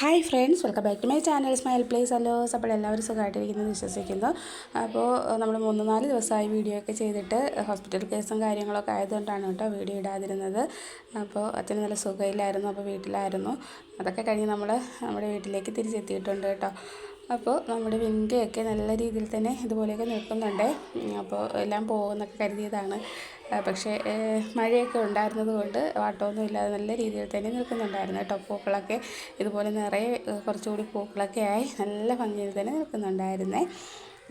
Hi friends welcome back to my channel smile place hello അപ്പോൾ എല്ലാവരും സുഖമായിട്ടിരിക്കുന്നു വിശ്വസിക്കുന്നു. അപ്പോൾ നമ്മൾ മൂന്ന് നാല് ദിവസമായി വീഡിയോ ഒക്കെ ചെയ്തിട്ട് ഹോസ്പിറ്റൽ കേസും കാര്യങ്ങളൊക്കെ ആയതുകൊണ്ടാണ് കേട്ടോ വീഡിയോ ഇടാതിരുന്നത്. അപ്പോൾ അച്ഛന് നല്ല സുഖമില്ലായിരുന്നു അപ്പോൾ വീട്ടിലായിരുന്നു. അതൊക്കെ കഴിഞ്ഞ് നമ്മൾ നമ്മുടെ വീട്ടിലേക്ക് തിരിച്ചെത്തിയിട്ടുണ്ട് കേട്ടോ. അപ്പോൾ നമ്മുടെ വിൻഡയൊക്കെ നല്ല രീതിയിൽ തന്നെ ഇതുപോലെയൊക്കെ നിൽക്കുന്നുണ്ട്. അപ്പോൾ എല്ലാം പോകുമെന്നൊക്കെ കരുതിയതാണ്. പക്ഷേ മഴയൊക്കെ ഉണ്ടായിരുന്നത് കൊണ്ട് വാട്ടമൊന്നും ഇല്ലാതെ നല്ല രീതിയിൽ തന്നെ നിൽക്കുന്നുണ്ടായിരുന്നു കേട്ടോ. പൂക്കളൊക്കെ ഇതുപോലെ നിറയെ കുറച്ചുകൂടി പൂക്കളൊക്കെ ആയി നല്ല ഭംഗിയിൽ തന്നെ നിൽക്കുന്നുണ്ടായിരുന്നേ.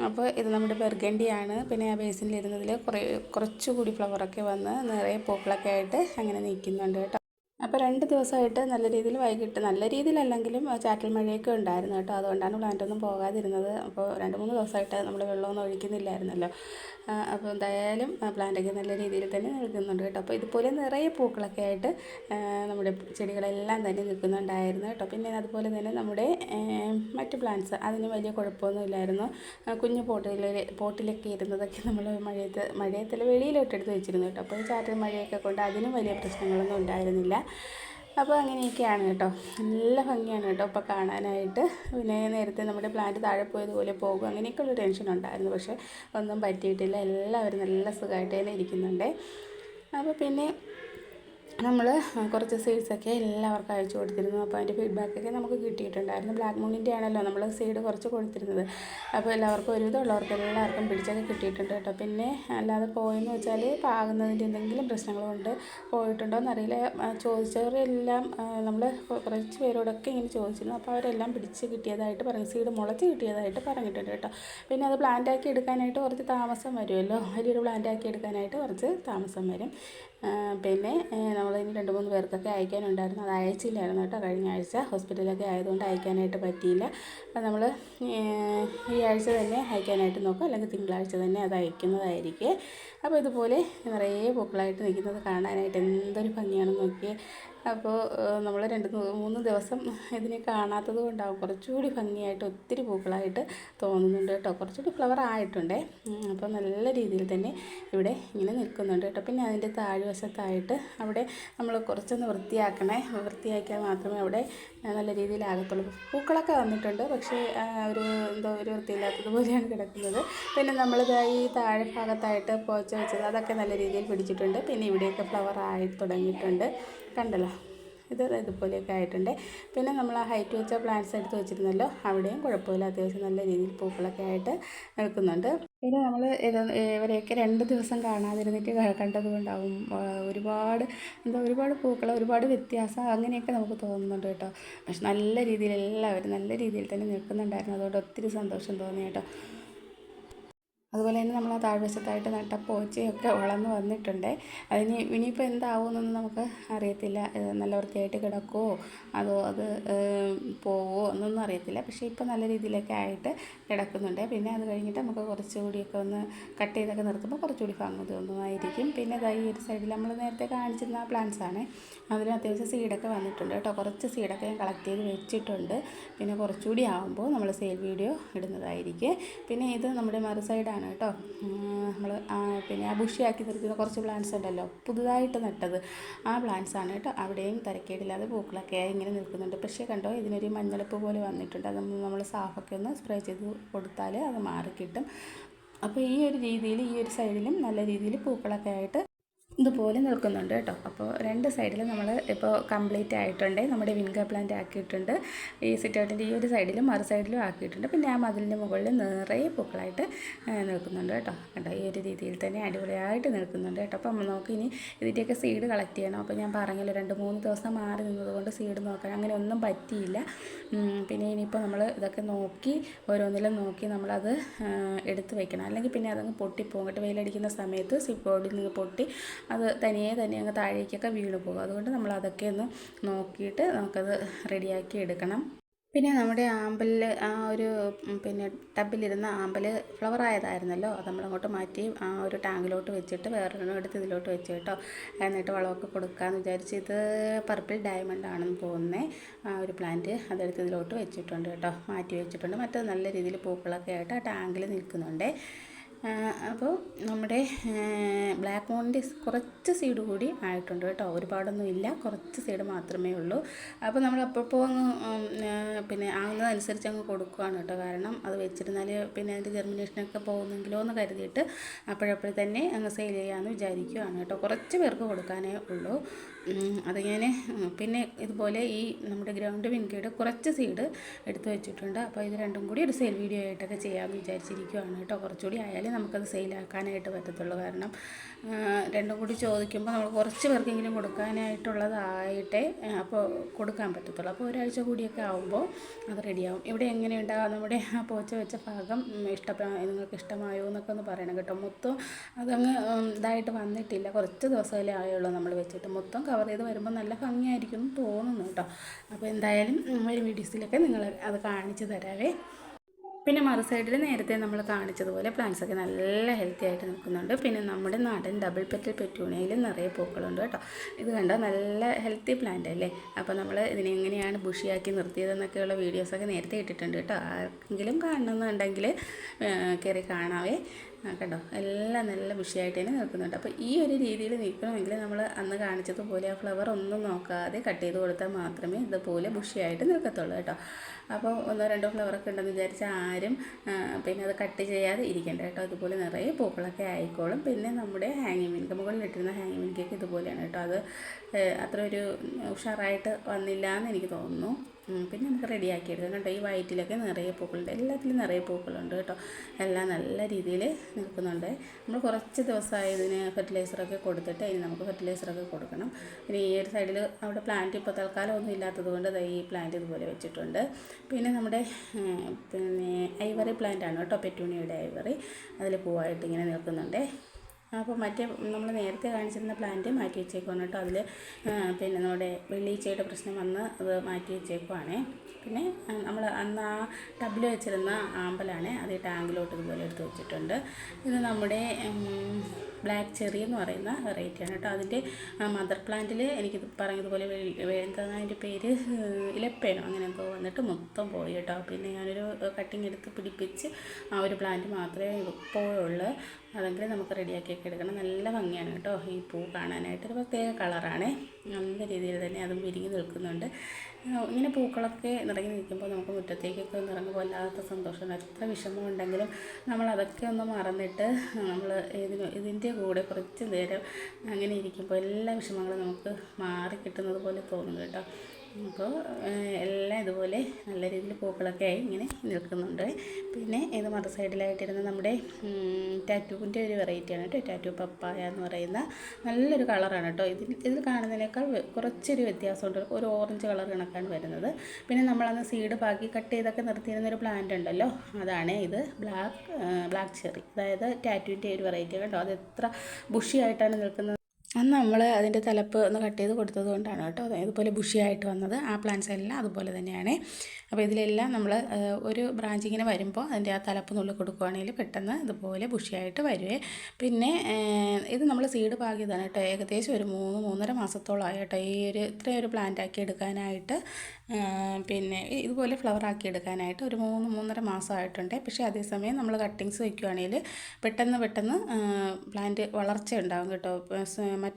അപ്പോൾ ഇത് നമ്മുടെ ബെർഗണ്ടിയാണ്. പിന്നെ ആ ബേസിനിലിരുന്നതിൽ കുറേ കുറച്ചുകൂടി ഫ്ലവറൊക്കെ വന്ന് നിറയെ പൂക്കളൊക്കെ ആയിട്ട് അങ്ങനെ നിൽക്കുന്നുണ്ട് കേട്ടോ. അപ്പോൾ രണ്ട് ദിവസമായിട്ട് നല്ല രീതിയിൽ വൈകിട്ട് നല്ല രീതിയിലല്ലെങ്കിലും ചാറ്റൽ മഴയൊക്കെ ഉണ്ടായിരുന്നു കേട്ടോ. അതുകൊണ്ടാണ് പ്ലാന്റൊന്നും പോകാതിരുന്നത്. അപ്പോൾ രണ്ട് മൂന്ന് ദിവസമായിട്ട് നമ്മൾ വെള്ളമൊന്നും ഒഴിക്കുന്നില്ലായിരുന്നല്ലോ. അപ്പോൾ എന്തായാലും പ്ലാന്റൊക്കെ നല്ല രീതിയിൽ തന്നെ നിൽക്കുന്നുണ്ട് കേട്ടോ. അപ്പോൾ ഇതുപോലെ നിറയെ പൂക്കളൊക്കെ ആയിട്ട് നമ്മുടെ ചെടികളെല്ലാം തന്നെ നിൽക്കുന്നുണ്ടായിരുന്നു കേട്ടോ. പിന്നെ അതുപോലെ തന്നെ നമ്മുടെ മറ്റ് പ്ലാന്റ്സ് അതിന് വലിയ കുഴപ്പമൊന്നും ഇല്ലായിരുന്നു. കുഞ്ഞു പോട്ടിൽ പോട്ടിലൊക്കെ ഇരുന്നതൊക്കെ നമ്മൾ മഴയത്ത് മഴയത്തിൽ വെളിയിലോട്ടെടുത്ത് വെച്ചിരുന്നു കേട്ടോ. അപ്പോൾ ചാറ്റൽ മഴയൊക്കെ കൊണ്ട് അതിനും വലിയ പ്രശ്നങ്ങളൊന്നും ഉണ്ടായിരുന്നില്ല. അപ്പോൾ അങ്ങനെയൊക്കെയാണ് കേട്ടോ. നല്ല ഭംഗിയാണ് കേട്ടോ ഇപ്പോൾ കാണാനായിട്ട്. പിന്നെ നേരത്തെ നമ്മുടെ പ്ലാന്റ് താഴെ പോയതുപോലെ പോകും. അങ്ങനെയൊക്കെയുള്ള ടെൻഷൻ ഉണ്ടായിരുന്നു. പക്ഷേ ഒന്നും പറ്റിയിട്ടില്ല. എല്ലാവരും നല്ല സുഖമായിട്ട് തന്നെ ഇരിക്കുന്നുണ്ട്. അപ്പോൾ പിന്നെ നമ്മൾ കുറച്ച് സീഡ്സൊക്കെ എല്ലാവർക്കും അയച്ചു കൊടുത്തിരുന്നു. അപ്പോൾ അതിന്റെ ഫീഡ്ബാക്കൊക്കെ നമുക്ക് കിട്ടിയിട്ടുണ്ടായിരുന്നു. ബ്ലാക്ക് മൂണിന്റെ ആണല്ലോ നമ്മൾ സീഡ് കുറച്ച് കൊടുത്തിരുന്നത്. അപ്പോൾ എല്ലാവർക്കും ഒരുവിധം ഉള്ളവർക്ക് എല്ലാവർക്കും പിടിച്ചൊക്കെ കിട്ടിയിട്ടുണ്ട് കേട്ടോ. പിന്നെ അല്ലാതെ പോയെന്ന് വെച്ചാൽ പാകുന്നതിന്റെ എന്തെങ്കിലും പ്രശ്നങ്ങളുണ്ട് പോയിട്ടുണ്ടോ എന്നറിയില്ല ചോദിച്ചവരെല്ലാം നമ്മൾ കുറച്ച് പേരോടൊക്കെ ഇങ്ങനെ ചോദിച്ചിരുന്നു. അപ്പോൾ അവരെല്ലാം പിടിച്ച് കിട്ടിയതായിട്ട് പറഞ്ഞു. സീഡ് മുളച്ച് കിട്ടിയതായിട്ട് പറഞ്ഞിട്ടുണ്ട് കേട്ടോ. പിന്നെ അത് പ്ലാന്റ് ആക്കി എടുക്കാനായിട്ട് കുറച്ച് താമസം വരുമല്ലോ. വലിയൊരു പ്ലാന്റ് ആക്കി എടുക്കാനായിട്ട് കുറച്ച് താമസം വരും. പിന്നെ നമ്മളിനി രണ്ട് മൂന്ന് പേർക്കൊക്കെ അയക്കാനുണ്ടായിരുന്നു. അത് അയച്ചില്ലായിരുന്നു കേട്ടോ കഴിഞ്ഞ ആഴ്ച. ഹോസ്പിറ്റലൊക്കെ ആയതുകൊണ്ട് അയക്കാനായിട്ട് പറ്റിയില്ല. അപ്പം നമ്മൾ ഈ ആഴ്ച തന്നെ അയക്കാനായിട്ട് നോക്കുക അല്ലെങ്കിൽ തിങ്കളാഴ്ച തന്നെ അത് അയക്കുന്നതായിരിക്കും. അപ്പോൾ ഇതുപോലെ നിറയെ പൂക്കളായിട്ട് നിൽക്കുന്നത് കാണാനായിട്ട് എന്തൊരു ഭംഗിയാണെന്ന് നോക്കിയേ. അപ്പോൾ നമ്മൾ രണ്ട് മൂന്ന് ദിവസം ഇതിനെ കാണാത്തത് കൊണ്ടാവും. കുറച്ചുകൂടി ഭംഗിയായിട്ട് ഒത്തിരി പൂക്കളായിട്ട് തോന്നുന്നുണ്ട് കേട്ടോ. കുറച്ചുകൂടി ഫ്ലവർ ആയിട്ടുണ്ടേ. അപ്പോൾ നല്ല രീതിയിൽ തന്നെ ഇവിടെ ഇങ്ങനെ നിൽക്കുന്നുണ്ട് കേട്ടോ. പിന്നെ അതിന്റെ താഴ്വശത്തായിട്ട് അവിടെ നമ്മൾ കുറച്ചൊന്ന് വൃത്തിയാക്കണേ. വൃത്തിയാക്കിയാൽ മാത്രമേ അവിടെ നല്ല രീതിയിലാകത്തുള്ളൂ. പൂക്കളൊക്കെ വന്നിട്ടുണ്ട്. പക്ഷേ ഒരു എന്തോ ഒരു വൃത്തിയില്ലാത്തതുപോലെയാണ് കിടക്കുന്നത്. പിന്നെ നമ്മളിത് ഈ താഴെ ഭാഗത്തായിട്ട് പോച്ച വെച്ചത് അതൊക്കെ നല്ല രീതിയിൽ പിടിച്ചിട്ടുണ്ട്. പിന്നെ ഇവിടെയൊക്കെ ഫ്ലവർ ആയി തുടങ്ങിയിട്ടുണ്ട്. കണ്ടല്ലോ. ഇത് ഇതുപോലെയൊക്കെ ആയിട്ടുണ്ട്. പിന്നെ നമ്മൾ ആ ഹൈറ്റ് വെച്ച പ്ലാന്റ്സ് എടുത്ത് വെച്ചിരുന്നല്ലോ അവിടെയും കുഴപ്പമില്ല. അത്യാവശ്യം നല്ല രീതിയിൽ പൂക്കളൊക്കെ ആയിട്ട് നിൽക്കുന്നുണ്ട്. പിന്നെ നമ്മൾ ഇവരെയൊക്കെ രണ്ട് ദിവസം കാണാതിരുന്നിട്ട് കണ്ടത് കൊണ്ടാവും ഒരുപാട് എന്താ ഒരുപാട് പൂക്കൾ ഒരുപാട് വ്യത്യാസം അങ്ങനെയൊക്കെ നമുക്ക് തോന്നുന്നുണ്ട് കേട്ടോ. പക്ഷെ നല്ല രീതിയിൽ എല്ലാവരും നല്ല രീതിയിൽ തന്നെ നിൽക്കുന്നുണ്ടായിരുന്നു. അതുകൊണ്ട് ഒത്തിരി സന്തോഷം തോന്നി കേട്ടോ. അതുപോലെ തന്നെ നമ്മൾ ആ താഴ്വശത്തായിട്ട് നട്ട പോച്ചയൊക്കെ വളർന്ന് വന്നിട്ടുണ്ട്. അതിന് ഇനിയിപ്പോൾ എന്താവുമെന്നൊന്നും നമുക്ക് അറിയത്തില്ല. നല്ല വൃത്തിയായിട്ട് കിടക്കുമോ അതോ അത് പോവോ എന്നൊന്നും അറിയത്തില്ല. പക്ഷേ ഇപ്പോൾ നല്ല രീതിയിലൊക്കെ ആയിട്ട് കിടക്കുന്നുണ്ട്. പിന്നെ അത് കഴിഞ്ഞിട്ട് നമുക്ക് കുറച്ചുകൂടിയൊക്കെ ഒന്ന് കട്ട് ചെയ്തൊക്കെ നിർത്തുമ്പോൾ കുറച്ചുകൂടി ഭംഗി തോന്നുമായിരിക്കും പിന്നെ അതായി ഒരു സൈഡിൽ നമ്മൾ നേരത്തെ കാണിച്ചിരുന്ന പ്ലാന്റ്സ് ആണ്. അതിന് അത്യാവശ്യം സീഡൊക്കെ വന്നിട്ടുണ്ട് കേട്ടോ. കുറച്ച് സീഡൊക്കെ ഞാൻ കളക്ട് ചെയ്ത് വെച്ചിട്ടുണ്ട്. പിന്നെ കുറച്ചുകൂടി ആകുമ്പോൾ നമ്മൾ സെയിൽ വീഡിയോ ഇടുന്നതായിരിക്കും. പിന്നെ ഇത് നമ്മുടെ മറു സൈഡാണ്. കേട്ടോ. നമ്മൾ പിന്നെ ആ ബുഷിയാക്കി നിർത്തുന്ന കുറച്ച് പ്ലാന്റ്സ് ഉണ്ടല്ലോ പുതുതായിട്ട് നട്ടത്. ആ പ്ലാന്റ്സ് ആണ് കേട്ടോ അവിടെയും തിരക്കേടില്ലാതെ പൂക്കളൊക്കെ ഇങ്ങനെ നിൽക്കുന്നുണ്ട്. പക്ഷേ കണ്ടോ ഇതിനൊരു മഞ്ഞളിപ്പ് പോലെ വന്നിട്ടുണ്ട്. അത് നമ്മൾ സാഫൊക്കെ ഒന്ന് സ്പ്രേ ചെയ്ത് കൊടുത്താൽ അത് മാറിക്കിട്ടും. അപ്പോൾ ഈ ഒരു രീതിയിൽ ഈ ഒരു സൈഡിലും നല്ല രീതിയിൽ പൂക്കളൊക്കെ ആയിട്ട് ഇതുപോലെ നിൽക്കുന്നുണ്ട് കേട്ടോ. അപ്പോൾ രണ്ട് സൈഡിൽ നമ്മൾ ഇപ്പോൾ കംപ്ലീറ്റ് ആയിട്ടുണ്ട്. നമ്മുടെ വിൻഗർ പ്ലാന്റ് ആക്കിയിട്ടുണ്ട്. ഈ സിറ്റൗട്ടിന്റെ ഈ ഒരു സൈഡിലും മറു സൈഡിലും ആക്കിയിട്ടുണ്ട്. പിന്നെ ആ മതിലിന്റെ മുകളിൽ നിറയെ പൂക്കളായിട്ട് നിൽക്കുന്നുണ്ട് കേട്ടോ. കേട്ടോ ഈ ഒരു രീതിയിൽ തന്നെ അടിപൊളിയായിട്ട് നിൽക്കുന്നുണ്ട് കേട്ടോ. അപ്പം നമുക്ക് ഇനി ഇതിന്റെയൊക്കെ സീഡ് കളക്ട് ചെയ്യണം. അപ്പോൾ ഞാൻ പറഞ്ഞല്ലോ രണ്ട് മൂന്ന് ദിവസം മാറി നിന്നതുകൊണ്ട് സീഡ് നോക്കാൻ അങ്ങനെ ഒന്നും പറ്റിയില്ല. പിന്നെ ഇനിയിപ്പോൾ നമ്മൾ ഇതൊക്കെ നോക്കി ഓരോന്നിലും നോക്കി നമ്മളത് എടുത്ത് വെക്കണം. അല്ലെങ്കിൽ പിന്നെ അതങ്ങ് പൊട്ടിപ്പോകട്ടെ കേട്ടോ. വെയിലടിക്കുന്ന സമയത്ത് സിപ്പോഡിൽ നിന്ന് പൊട്ടി അത് തനിയെ തന്നെ അങ്ങ് താഴേക്കൊക്കെ വീണ് പോകും. അതുകൊണ്ട് നമ്മൾ അതൊക്കെ ഒന്ന് നോക്കിയിട്ട് നമുക്കത് റെഡിയാക്കി എടുക്കണം. പിന്നെ നമ്മുടെ ആമ്പലിൽ ആ ഒരു പിന്നെ ടബിലിരുന്ന ആമ്പൽ ഫ്ലവർ ആയതായിരുന്നല്ലോ. അത് നമ്മളങ്ങോട്ട് മാറ്റി ആ ഒരു ടാങ്കിലോട്ട് വെച്ചിട്ട് വേറൊരെണ്ണം എടുത്ത് ഇതിലോട്ട് വെച്ച് കേട്ടോ. എന്നിട്ട് വളമൊക്കെ കൊടുക്കാമെന്ന് വിചാരിച്ച് ഇത് പർപ്പിൾ ഡയമണ്ട് ആണെന്ന് തോന്നുന്നത് ആ ഒരു പ്ലാന്റ് അതെടുത്ത് ഇതിലോട്ട് വെച്ചിട്ടുണ്ട് കേട്ടോ. മാറ്റി വെച്ചിട്ടുണ്ട്. മറ്റത് നല്ല രീതിയിൽ പൂക്കളൊക്കെ ആയിട്ട് ആ ടാങ്കിൽ നിൽക്കുന്നുണ്ട്. അപ്പോൾ നമ്മുടെ ബ്ലാക്ക് മോണിന്റെ കുറച്ച് സീഡ് കൂടി ആയിട്ടുണ്ട് കേട്ടോ. ഒരുപാടൊന്നും ഇല്ല. കുറച്ച് സീഡ് മാത്രമേ ഉള്ളൂ. അപ്പോൾ നമ്മൾ അപ്പോൾ അങ്ങ് പിന്നെ ആകുന്നതനുസരിച്ച് അങ്ങ് കൊടുക്കുകയാണ് കേട്ടോ. കാരണം അത് വെച്ചിരുന്നാൽ പിന്നെ അതിന്റെ ജെർമിനേഷനൊക്കെ പോകുന്നെങ്കിലോ എന്ന് കരുതിയിട്ട് അപ്പോഴപ്പോഴത്തന്നെ അങ്ങ് സെയിൽ ചെയ്യാമെന്ന് വിചാരിക്കുകയാണ് കേട്ടോ. കുറച്ച് പേർക്ക് കൊടുക്കാനേ ഉള്ളൂ. ഉം, ഞാൻ പിന്നെ ഇതുപോലെ ഈ നമ്മുടെ ഗ്രൗണ്ട് വിൻകയുടെ കുറച്ച് സീഡ് എടുത്തു വെച്ചിട്ടുണ്ട്. അപ്പോൾ ഇത് രണ്ടും കൂടി ഒരു സെയിൽ വീഡിയോ ആയിട്ടൊക്കെ ചെയ്യാമെന്ന് വിചാരിച്ചിരിക്കുകയാണ് കേട്ടോ. കുറച്ചുകൂടി ആയാലേ നമുക്കത് സെയിലാക്കാനായിട്ട് പറ്റത്തുള്ളൂ. കാരണം രണ്ടും കൂടി ചോദിക്കുമ്പോൾ നമ്മൾ കുറച്ച് പേർക്കെങ്കിലും കൊടുക്കാനായിട്ടുള്ളതായിട്ടേ അപ്പോൾ കൊടുക്കാൻ പറ്റത്തുള്ളൂ. അപ്പോൾ ഒരാഴ്ച കൂടിയൊക്കെ ആകുമ്പോൾ അത് റെഡിയാവും ഇവിടെ എങ്ങനെയുണ്ടാകും നമ്മുടെ ആ പോച്ച വെച്ച ഭാഗം ഇഷ്ടപ്പെടാ നിങ്ങൾക്ക് ഇഷ്ടമായോ എന്നൊക്കെ ഒന്ന് പറയണം കേട്ടോ. മൊത്തം അതങ്ങ് ഇതായിട്ട് വന്നിട്ടില്ല. കുറച്ച് ദിവസമല്ലേ ആയുള്ളൂ നമ്മൾ വെച്ചിട്ട്. മൊത്തം കവർ ചെയ്ത് വരുമ്പോൾ നല്ല ഭംഗിയായിരിക്കും എന്ന് തോന്നുന്നു കേട്ടോ. അപ്പോൾ എന്തായാലും ഒരു വീഡിയോസിലൊക്കെ നിങ്ങൾ അത് കാണിച്ചു തരാവേ. പിന്നെ മറു സൈഡിൽ നേരത്തെ നമ്മൾ കാണിച്ചതുപോലെ പ്ലാന്റ്സ് ഒക്കെ നല്ല ഹെൽത്തി ആയിട്ട് നിൽക്കുന്നുണ്ട്. പിന്നെ നമ്മുടെ നാടൻ ഡബിൾ പെറ്റൽ പെറ്റൂണിയയിൽ നിറയെ പൂക്കളുണ്ട് കേട്ടോ. ഇത് കണ്ടോ? നല്ല ഹെൽത്തി പ്ലാന്റ് അല്ലേ? അപ്പോൾ നമ്മൾ ഇതിനെ എങ്ങനെയാണ് ബുഷിയാക്കി നിർത്തിയതെന്നൊക്കെയുള്ള വീഡിയോസൊക്കെ നേരത്തെ ഇട്ടിട്ടുണ്ട് കേട്ടോ. ആർക്കെങ്കിലും കാണണമെന്നുണ്ടെങ്കിൽ കയറി കാണാവേ. കണ്ടോ? എല്ലാം നല്ല ബുഷിയായിട്ട് തന്നെ നിൽക്കുന്നുണ്ട്. അപ്പോൾ ഈ ഒരു രീതിയിൽ നിൽക്കണമെങ്കിൽ നമ്മൾ അന്ന് കാണിച്ചതുപോലെ ആ ഫ്ലവർ ഒന്നും നോക്കാതെ കട്ട് ചെയ്ത് കൊടുത്താൽ മാത്രമേ ഇതുപോലെ ബുഷിയായിട്ട് നിൽക്കത്തുള്ളൂ കേട്ടോ. അപ്പോൾ ഒന്നോ രണ്ടോ ഫ്ലവറൊക്കെ ഉണ്ടെന്ന് വിചാരിച്ചാൽ ആരും പിന്നെ അത് കട്ട് ചെയ്യാതെ ഇരിക്കേണ്ട കേട്ടോ. അതുപോലെ നിറയെ പൂക്കളൊക്കെ ആയിക്കോളും. പിന്നെ നമ്മുടെ ഹാങ്ങിങ് മിൻക്ക് മുകളിലിട്ടിരുന്ന ഹാങ്ങിങ് മിൻക്കൊക്കെ ഇതുപോലെയാണ് കേട്ടോ. അത് അത്ര ഒരു ഉഷാറായിട്ട് വന്നില്ല എന്ന് എനിക്ക് തോന്നുന്നു. പിന്നെ നമുക്ക് റെഡിയാക്കി എടുക്കാം കേട്ടോ ഈ വയറ്റിലൊക്കെ നിറയെ പൂക്കളുണ്ട്. എല്ലാത്തിലും നിറയെ പൂക്കളുണ്ട് കേട്ടോ. എല്ലാം നല്ല രീതിയിൽ നിൽക്കുന്നുണ്ട്. നമ്മൾ കുറച്ച് ദിവസമായി ഇതിന് ഫെർട്ടിലൈസറൊക്കെ കൊടുത്തിട്ട് അതിന് നമുക്ക് ഫെർട്ടിലൈസറൊക്കെ കൊടുക്കണം. പിന്നെ ഈ ഒരു സൈഡിൽ അവിടെ പ്ലാന്റ് ഇപ്പോൾ തൽക്കാലം ഒന്നും ഇല്ലാത്തത് കൊണ്ട് ഈ പ്ലാന്റ് ഇതുപോലെ വെച്ചിട്ടുണ്ട്. പിന്നെ നമ്മുടെ പിന്നെ ഐവറി പ്ലാന്റ് ആണ് കേട്ടോ പെറ്റൂണിയുടെ ഐവറി. അതിൽ പൂവായിട്ട് ഇങ്ങനെ നിൽക്കുന്നുണ്ട്. അപ്പോൾ മറ്റേ നമ്മൾ നേരത്തെ കാണിച്ചിരുന്ന പ്ലാന്റ് മാറ്റി വെച്ചേക്കുവാണ് കേട്ടോ. അതിൽ പിന്നെ നമ്മുടെ വെള്ളീച്ചയുടെ പ്രശ്നം വന്ന് അത് മാറ്റി വെച്ചേക്കുവാണേ. പിന്നെ നമ്മൾ അന്ന് ആ ടബിൽ വെച്ചിരുന്ന ആമ്പലാണ് അത് ടാങ്കിലോട്ട് ഇതുപോലെ എടുത്ത് വെച്ചിട്ടുണ്ട്. ഇത് നമ്മുടെ ബ്ലാക്ക് ചെറി എന്ന് പറയുന്ന വെറൈറ്റിയാണ് കേട്ടോ. അതിന്റെ മദർ പ്ലാന്റിൽ എനിക്ക് പറഞ്ഞതുപോലെ എന്താണ് അതിന്റെ പേര് ഇലപ്പേനോ അങ്ങനെ എന്തോ വന്നിട്ട് മൊത്തം പോയി കേട്ടോ. പിന്നെ ഞാനൊരു കട്ടിങ് എടുത്ത് പിടിപ്പിച്ച് ആ ഒരു പ്ലാന്റ് മാത്രമേ ഇപ്പോഴുള്ളൂ. അതെങ്കിലും നമുക്ക് റെഡിയാക്കിയൊക്കെ എടുക്കണം. നല്ല ഭംഗിയാണ് കേട്ടോ. ഈ പൂ കാണാനായിട്ട്. ഒരു പ്രത്യേക കളറാണ് നല്ല രീതിയിൽ തന്നെ അതും വിരിഞ്ഞ് നിൽക്കുന്നുണ്ട്. ഇങ്ങനെ പൂക്കളൊക്കെ നിറങ്ങി നിൽക്കുമ്പോൾ നമുക്ക് മുറ്റത്തേക്കൊക്കെ ഒന്ന് ഇറങ്ങുമ്പോൾ വല്ലാത്ത സന്തോഷമാണ് എത്ര വിഷമമുണ്ടെങ്കിലും നമ്മൾ അതൊക്കെ ഒന്ന് മറന്നിട്ട് നമ്മൾ ഇതിന് ഇതിന്റെ കൂടെ കുറച്ച് നേരം അങ്ങനെ ഇരിക്കുമ്പോൾ എല്ലാ വിഷമങ്ങളും നമുക്ക് മാറിക്കിട്ടുന്നത് പോലെ തോന്നും കേട്ടോ. അപ്പോൾ എല്ലാം ഇതുപോലെ നല്ല രീതിയിൽ പൂക്കളൊക്കെ ആയി ഇങ്ങനെ നിൽക്കുന്നുണ്ട്. പിന്നെ ഇത് മറു സൈഡിലായിട്ടിരുന്ന നമ്മുടെ ടാറ്റൂവിന്റെ ഒരു വെറൈറ്റിയാണ് കേട്ടോ. ടാറ്റു പപ്പായ എന്ന് പറയുന്ന നല്ലൊരു കളറാണ് കേട്ടോ. ഇതിൽ ഇതിൽ കാണുന്നതിനേക്കാൾ കുറച്ചൊരു വ്യത്യാസമുണ്ട്. ഒരു ഓറഞ്ച് കളർ കണക്കാണ് വരുന്നത്. പിന്നെ നമ്മളന്ന് സീഡ് ബാക്കി കട്ട് ചെയ്തൊക്കെ നിർത്തിയിരുന്ന ഒരു പ്ലാന്റ് ഉണ്ടല്ലോ. അതാണ് ഇത് ബ്ലാക്ക് ബ്ലാക്ക് ചെറി അതായത് ടാറ്റുവിന്റെ ഒരു വെറൈറ്റിയാണ് കേട്ടോ. അത് എത്ര ബുഷിയായിട്ടാണ് നിൽക്കുന്നത് അന്ന് നമ്മൾ അതിന്റെ തലപ്പ് ഒന്ന് കട്ട് ചെയ്ത് കൊടുത്തത് കൊണ്ടാണ് കേട്ടോ. ഇതുപോലെ ബുഷിയായിട്ട് വന്നത്. ആ പ്ലാന്റ്സ് എല്ലാം അതുപോലെ തന്നെയാണ്. അപ്പോൾ ഇതിലെല്ലാം നമ്മൾ ഒരു ബ്രാഞ്ചിങ്ങനെ വരുമ്പോൾ അതിന്റെ ആ തലപ്പ് നുള്ളിൽ കൊടുക്കുകയാണെങ്കിൽ പെട്ടെന്ന് ഇതുപോലെ ബുഷിയായിട്ട് വരുവേ. പിന്നെ ഇത് നമ്മൾ സീഡ് പാകിയതാണ് കേട്ടോ. ഏകദേശം ഒരു മൂന്ന് മൂന്നര മാസത്തോളമായി കേട്ടോ. ഈ ഒരു ഇത്രയും ഒരു പ്ലാന്റ് ആക്കി എടുക്കാനായിട്ട് പിന്നെ ഇതുപോലെ ഫ്ലവർ ആക്കി എടുക്കാനായിട്ട് ഒരു മൂന്ന് മൂന്നര മാസമായിട്ടുണ്ട് പക്ഷേ അതേസമയം നമ്മൾ കട്ടിങ്സ് വയ്ക്കുകയാണെങ്കിൽ പെട്ടെന്ന് പെട്ടെന്ന് പ്ലാന്റ് വളർച്ച ഉണ്ടാകും കേട്ടോ.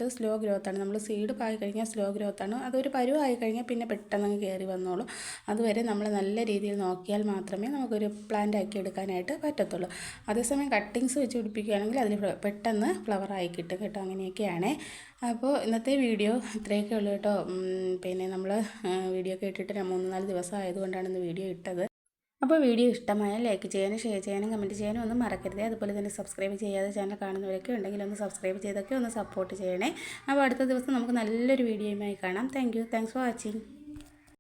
മറ്റത് സ്ലോ ആണ് നമ്മൾ സീഡ് പായി കഴിഞ്ഞാൽ സ്ലോ ഗ്രോത്താണ്. അതൊരു പരുവായി കഴിഞ്ഞാൽ പിന്നെ പെട്ടെന്ന് കയറി വന്നോളും. അതുവരെ നമ്മൾ നല്ല രീതിയിൽ നോക്കിയാൽ മാത്രമേ നമുക്കൊരു പ്ലാന്റ് ആക്കി എടുക്കാനായിട്ട് പറ്റത്തുള്ളൂ. അതേസമയം കട്ടിങ്സ് വെച്ച് പിടിപ്പിക്കുകയാണെങ്കിൽ അതിൽ പെട്ടെന്ന് ഫ്ലവർ ആയി കിട്ടും കേട്ടോ. അങ്ങനെയൊക്കെയാണ്. അപ്പോൾ ഇന്നത്തെ വീഡിയോ ഇത്രയൊക്കെ ഉള്ളൂ കേട്ടോ. പിന്നെ നമ്മൾ വീഡിയോ ര- മൂന്ന് നാല് ദിവസം ആയതുകൊണ്ടാണ് ഇന്ന് വീഡിയോ ഇട്ടത്. അപ്പോൾ വീഡിയോ ഇഷ്ടമായാൽ ലൈക്ക് ചെയ്യാനും ഷെയർ ചെയ്യാനും കമന്റ് ചെയ്യാനും ഒന്നും മറക്കരുത്. അതുപോലെ തന്നെ സബ്സ്ക്രൈബ് ചെയ്യാതെ ചാനൽ കാണുന്നവരൊക്കെ ഉണ്ടെങ്കിൽ ഒന്ന് സബ്സ്ക്രൈബ് ചെയ്തൊക്കെ ഒന്ന് സപ്പോർട്ട് ചെയ്യണേ. അപ്പോൾ അടുത്ത ദിവസം നമുക്ക് നല്ലൊരു വീഡിയോയുമായി കാണാം. Thank you. Thanks for watching.